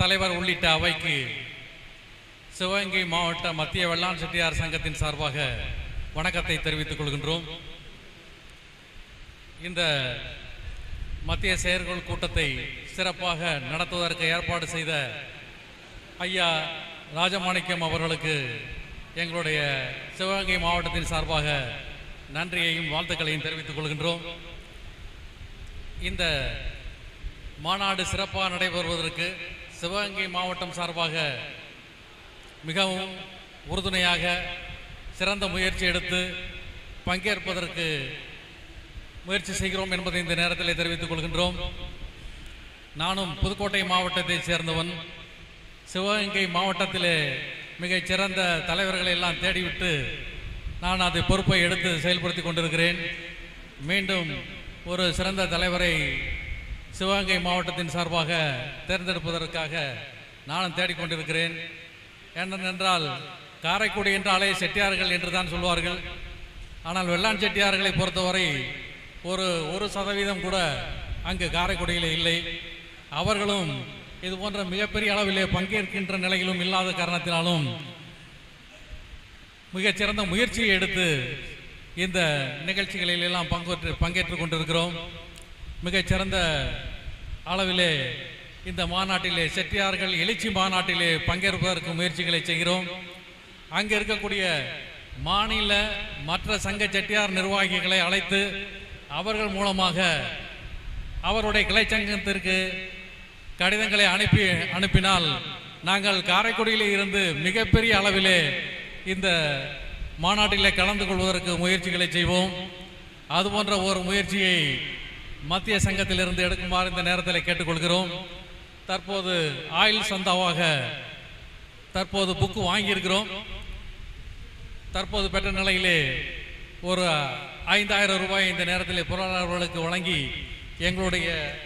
தலைவர் உள்ளிட்ட அவைக்கு சிவகங்கை மாவட்ட மத்திய வெள்ளாண் செட்டியார் சங்கத்தின் சார்பாக வணக்கத்தை தெரிவித்துக் கொள்கின்றோம். இந்த மத்திய செயற்குழு கூட்டத்தை சிறப்பாக நடத்துவதற்கு ஏற்பாடு செய்த ஐயா ராஜமாணிக்கம் அவர்களுக்கு எங்களுடைய சிவகங்கை மாவட்டத்தின் சார்பாக நன்றியையும் வாழ்த்துக்களையும் தெரிவித்துக் கொள்கின்றோம். இந்த மாநாடு சிறப்பாக நடைபெறுவதற்கு சிவகங்கை மாவட்டம் சார்பாக மிகவும் உறுதுணையாக சிறந்த முயற்சி எடுத்து பங்கேற்பதற்கு முயற்சி செய்கிறோம் என்பதை இந்த நேரத்தில் தெரிவித்துக் கொள்கின்றோம். நானும் புதுக்கோட்டை மாவட்டத்தைச் சேர்ந்தவன். சிவகங்கை மாவட்டத்திலே மிகச் சிறந்த தலைவர்களை எல்லாம் தேடிவிட்டு நான் அது பொறுப்பை எடுத்து செயல்படுத்தி கொண்டிருக்கிறேன். மீண்டும் ஒரு சிறந்த தலைவரை சிவகங்கை மாவட்டத்தின் சார்பாக தேர்ந்தெடுப்பதற்காக நானும் தேடிக்கொண்டிருக்கிறேன். ஏனென்றால் காரைக்குடி என்றாலே செட்டியார்கள் என்று தான் சொல்வார்கள். ஆனால் வெள்ளான் செட்டியார்களை பொறுத்தவரை ஒரு ஒரு சதவீதம் கூட அங்கு காரைக்குடியில் இல்லை. அவர்களும் இது போன்ற மிகப்பெரிய அளவிலே பங்கேற்கின்ற நிலையிலும் இல்லாத காரணத்தினாலும் மிகச்சிறந்த முயற்சியை எடுத்து இந்த நிகழ்ச்சிகளில் எல்லாம் பங்கேற்று பங்கேற்றுக் கொண்டிருக்கிறோம். மிகச்சிறந்த அளவிலே இந்த மாநாட்டிலே செட்டியார்கள் எழுச்சி மாநாட்டிலே பங்கேற்பதற்கு முயற்சிகளை செய்கிறோம். அங்கே இருக்கக்கூடிய மாநில மற்ற சங்க செட்டியார் நிர்வாகிகளை அழைத்து அவர்கள் மூலமாக அவருடைய கிளை சங்கத்திற்கு கடிதங்களை அனுப்பி அனுப்பினால் நாங்கள் காரைக்குடியில் இருந்து மிகப்பெரிய அளவிலே இந்த மாநாட்டிலே கலந்து கொள்வதற்கு முயற்சிகளை செய்வோம். அதுபோன்ற ஒரு முயற்சியை மத்திய சங்கத்திலிருந்து எடுக்குமாறு இந்த நேரத்தில் கேட்டுக்கொள்கிறோம். தற்போது ஆயில் சந்தாவாக தற்போது புக்கு வாங்கியிருக்கிறோம். தற்போது பெற்ற நிலையிலே ஒரு ஐந்தாயிரம் ரூபாய் இந்த நேரத்தில் பொருளாளர்களுக்கு வழங்கி எங்களுடைய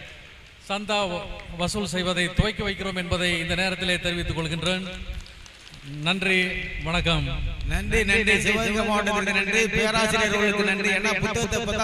சந்தா வசூல் செய்வதை துவக்கி வைக்கிறோம் என்பதை இந்த நேரத்திலே தெரிவித்துக் கொள்கின்றேன். நன்றி வணக்கம். நன்றி நன்றி. சிவகங்கை மாவட்டத்திற்கு நன்றி. பேராசிரியர்களுக்கு நன்றி.